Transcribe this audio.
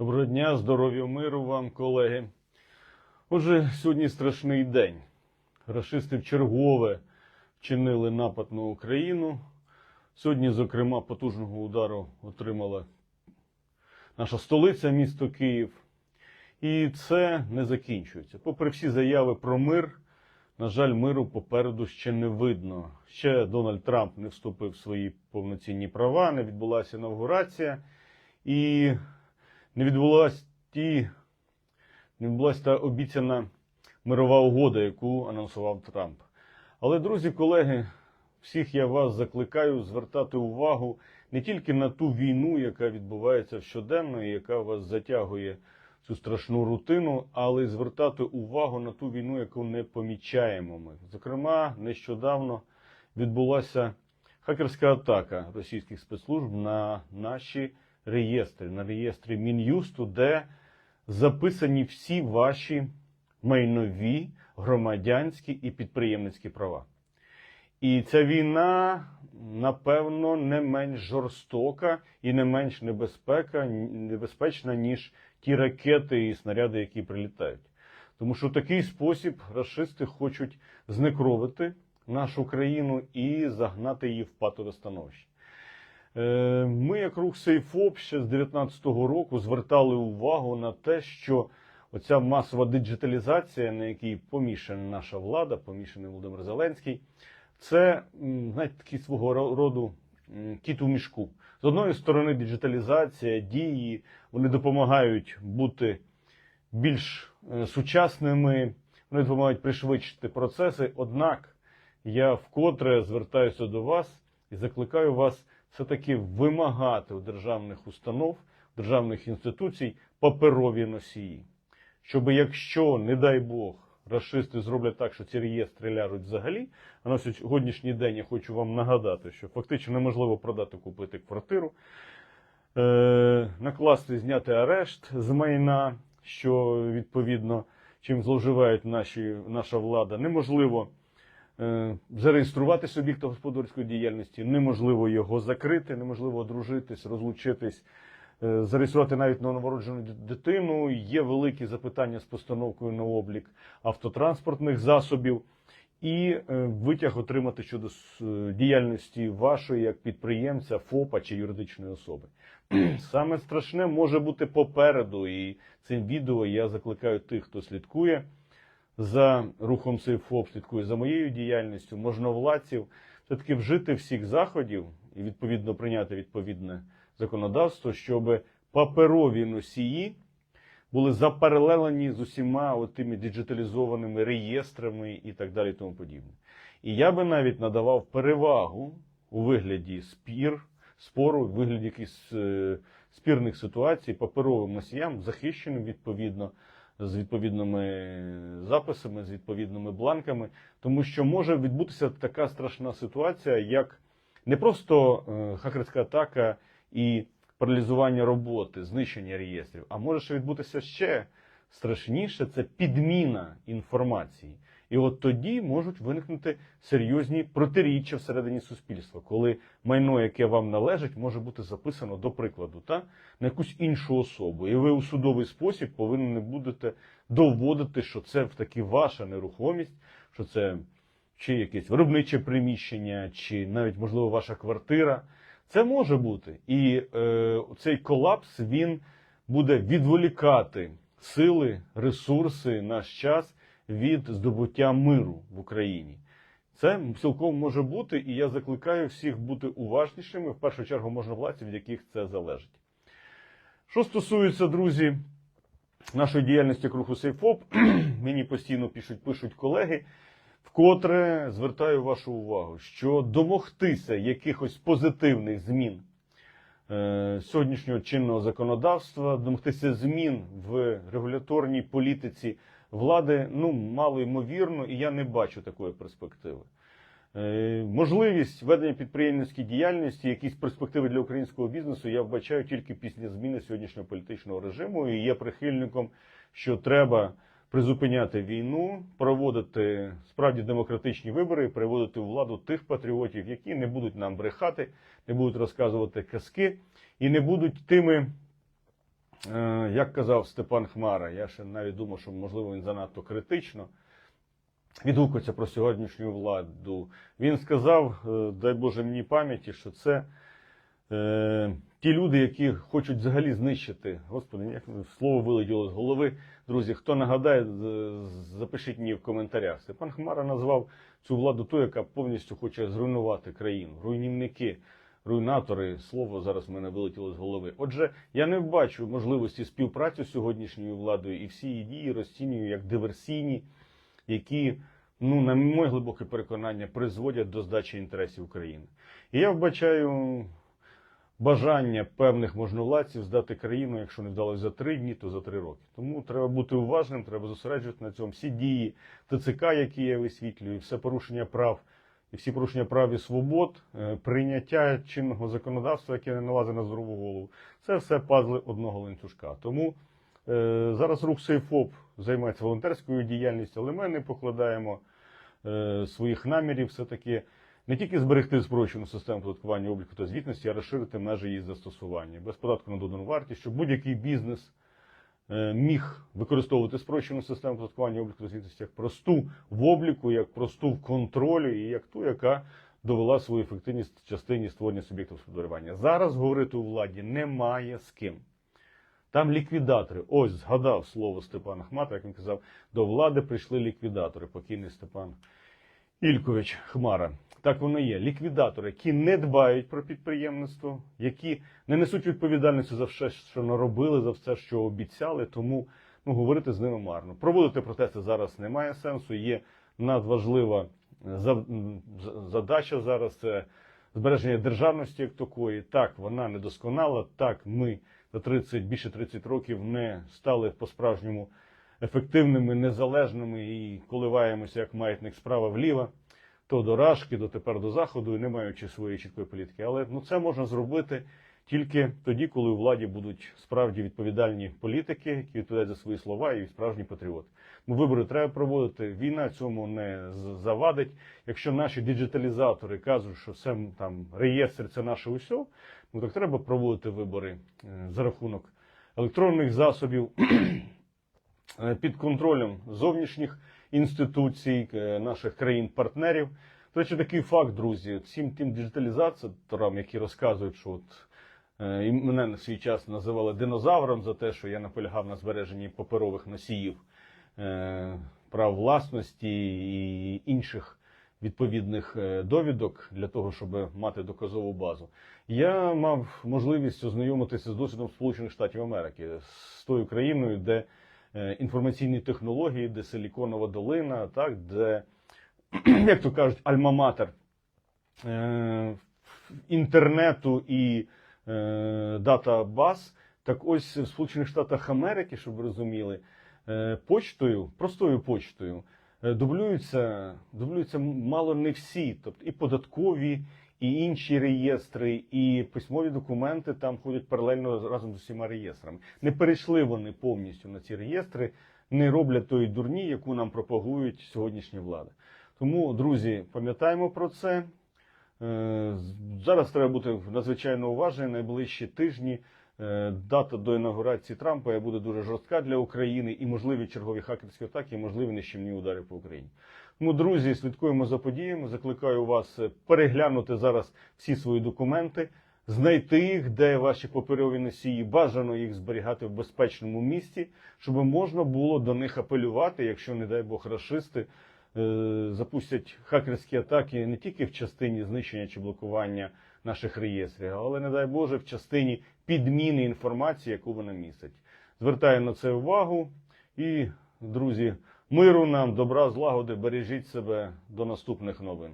Доброго дня, здоров'я, миру вам, колеги. Отже, сьогодні страшний день. Рашисти вчергове вчинили напад на Україну. Сьогодні, зокрема, потужного удару отримала наша столиця, місто Київ. І це не закінчується. Попри всі заяви про мир, на жаль, миру попереду ще не видно. Ще Дональд Трамп не вступив в свої повноцінні права, не відбулася інавгурація. І не відбулась ті, не відбулася та обіцяна мирова угода, яку анонсував Трамп. Але, друзі, колеги, всіх я вас закликаю звертати увагу не тільки на ту війну, яка відбувається щоденно, і яка вас затягує цю страшну рутину, але й звертати увагу на ту війну, яку не помічаємо ми. Зокрема, нещодавно відбулася хакерська атака російських спецслужб на наші реєстри, на реєстрі Мін'юсту, де записані всі ваші майнові, громадянські і підприємницькі права. І ця війна, напевно, не менш жорстока і не менш небезпека, небезпечна, ніж ті ракети і снаряди, які прилітають. Тому що в такий спосіб расисти хочуть знекровити нашу країну і загнати її в патове становище. Е, Ми, як рух Сейфоп, ще з 2019 року звертали увагу на те, що оця масова диджиталізація, на якій помішана наша влада, помішаний Володимир Зеленський, це знаєте, такий свого роду кіт у мішку. З одної сторони, диджиталізація, дії, вони допомагають бути більш е, сучасними, вони допомагають пришвидшити процеси. Однак я вкотре звертаюся до вас і закликаю вас все-таки вимагати у державних установ, державних інституцій паперові носії. Щоб якщо, не дай Бог, расисти зроблять так, що ці реєстри ляжуть взагалі, а на сьогоднішній день я хочу вам нагадати, що фактично неможливо продати, купити квартиру, е, накласти, зняти арешт з майна, що відповідно чим зловживають наші, наша влада, неможливо зареєструвати суб'єкта господарської діяльності, неможливо його закрити, неможливо одружитись, розлучитись, е, зареєструвати навіть д- дитину. Є великі запитання з постановкою на облік автотранспортних засобів. І е, витяг отримати щодо е, діяльності вашої як підприємця, ФОПа чи юридичної особи. Саме страшне може бути попереду, і цим відео я закликаю тих, хто слідкує за рухом СейФОП, слідкує за моєю діяльністю, можновладців, все-таки вжити всіх заходів і відповідно прийняти відповідне законодавство, щоб паперові носії були запаралелені з усіма тими діджиталізованими реєстрами і так далі, і тому подібне. І я би навіть надавав перевагу у вигляді спір, спору, у вигляді якихось е, спірних ситуацій паперовим носіям, захищеним відповідно з відповідними записами, з відповідними бланками, тому що може відбутися така страшна ситуація, як не просто е, хакерська атака і паралізування роботи, знищення реєстрів, а може відбутися ще страшніше це підміна інформації. І от тоді можуть виникнути серйозні протиріччя всередині суспільства, коли майно, яке вам належить, може бути записано, до прикладу, та, на якусь іншу особу. І ви у судовий спосіб повинні будете доводити, що це таки ваша нерухомість, що це чи якесь виробниче приміщення, чи навіть, можливо, ваша квартира. Це може бути. І е, цей колапс він буде відволікати сили, ресурси, наш час від здобуття миру в Україні. Це цілком може бути, і я закликаю всіх бути уважнішими, в першу чергу можновладців, від яких це залежить. Що стосується, друзі, нашої діяльності як руху Сейфоп, мені постійно пишуть, пишуть колеги, вкотре звертаю вашу увагу, що домогтися якихось позитивних змін е, сьогоднішнього чинного законодавства, домогтися змін в регуляторній політиці влади, ну, мало ймовірно, і я не бачу такої перспективи. Е, Можливість ведення підприємницької діяльності, якісь перспективи для українського бізнесу я вбачаю тільки після зміни сьогоднішнього політичного режиму і є прихильником, що треба призупиняти війну, проводити справді демократичні вибори приводити у владу тих патріотів, які не будуть нам брехати, не будуть розказувати казки і не будуть тими Як казав Степан Хмара, я ще навіть думав, що можливо він занадто критично відгукується про сьогоднішню владу. Він сказав, е, дай Боже мені пам'яті, що це е, ті люди, які хочуть взагалі знищити. Господи, як слово вилетіло з голови. Друзі, хто нагадає, запишіть мені в коментарях. Степан Хмара назвав цю владу ту, яка повністю хоче зруйнувати країну. Руйнівники, руйнатори. Слово зараз в мене вилетіло з голови. Отже, я не бачу можливості співпраці з сьогоднішньою владою і всі її дії розцінюю як диверсійні, які, ну, на моє глибоке переконання, призводять до здачі інтересів України. І я вбачаю бажання певних можновладців здати країну, якщо не вдалося за три дні, то за три роки. Тому треба бути уважним, треба зосереджувати на цьому всі дії ТЦК, які я висвітлюю, все порушення прав і всі порушення прав і свобод, е, прийняття чинного законодавства, яке не налазить на здорову голову. Це все пазли одного ланцюжка. Тому е, зараз рух Сейфоп займається волонтерською діяльністю, але ми не покладаємо е, своїх намірів все-таки не тільки зберегти спрощену систему податкування обліку та звітності, а розширити межі її застосування без податку на додану вартість, щоб будь-який бізнес міг використовувати спрощену систему податкування обліку звітності як просту в обліку, як просту в контролі і як ту, яка довела свою ефективність в частині створення суб'єктів господарювання. Зараз говорити у владі немає з ким. Там ліквідатори. Ось згадав слово Степана Хмата, як він казав, до влади прийшли ліквідатори, покійний Степан Ількович Хмара. Так воно є. Ліквідатори, які не дбають про підприємництво, які не несуть відповідальності за все, що наробили, за все, що обіцяли. Тому ну, говорити з ними марно. Проводити протести зараз немає сенсу. Є надважлива за- задача зараз це збереження державності як такої. Так, вона недосконала. Так, ми за 30, більше 30 років не стали по-справжньому ефективними, незалежними і коливаємося як маятник справа вліво, то до Рашки, до тепер до Заходу, і не маючи своєї чіткої політики. Але ну, це можна зробити тільки тоді, коли у владі будуть справді відповідальні політики, які відповідають за свої слова і справжні патріоти. Ну, вибори треба проводити. Війна цьому не завадить. Якщо наші діджиталізатори кажуть, що все там реєстр це наше усе, ну так треба проводити вибори е, за рахунок електронних засобів під контролем зовнішніх інституцій, е, наших країн-партнерів. До речі, такий факт, друзі, всім тим діджиталізаторам, які розказують, що от е, і мене на свій час називали динозавром за те, що я наполягав на збереженні паперових носіїв е, прав власності і інших відповідних е, довідок для того, щоб мати доказову базу. Я мав можливість ознайомитися з досвідом Сполучених Штатів Америки з тою країною, де е, інформаційні технології, де Силіконова долина, так, де, як то кажуть, альма-матер е, інтернету і е, дата-баз. Так ось в Сполучених Штатах Америки, щоб ви розуміли, е, почтою, простою почтою, е, дублюються, дублюються мало не всі, тобто і податкові, і інші реєстри, і письмові документи там ходять паралельно разом з усіма реєстрами. Не перейшли вони повністю на ці реєстри, не роблять тої дурні, яку нам пропагують сьогоднішні влади. Тому, друзі, пам'ятаємо про це. Е, Зараз треба бути надзвичайно уважним. Найближчі тижні дата до інаугурації Трампа буде дуже жорстка для України і можливі чергові хакерські атаки, і можливі нищівні удари по Україні. Тому, друзі, слідкуємо за подіями. Закликаю вас е, переглянути зараз всі свої документи, знайти їх, де ваші паперові носії, бажано їх зберігати в безпечному місці, щоб можна було до них апелювати, якщо, не дай Бог, рашисти е, запустять хакерські атаки не тільки в частині знищення чи блокування наших реєстрів, але, не дай Боже, в частині підміни інформації, яку вона містить. Звертаю на це увагу і, друзі, миру нам, добра, злагоди, бережіть себе до наступних новин.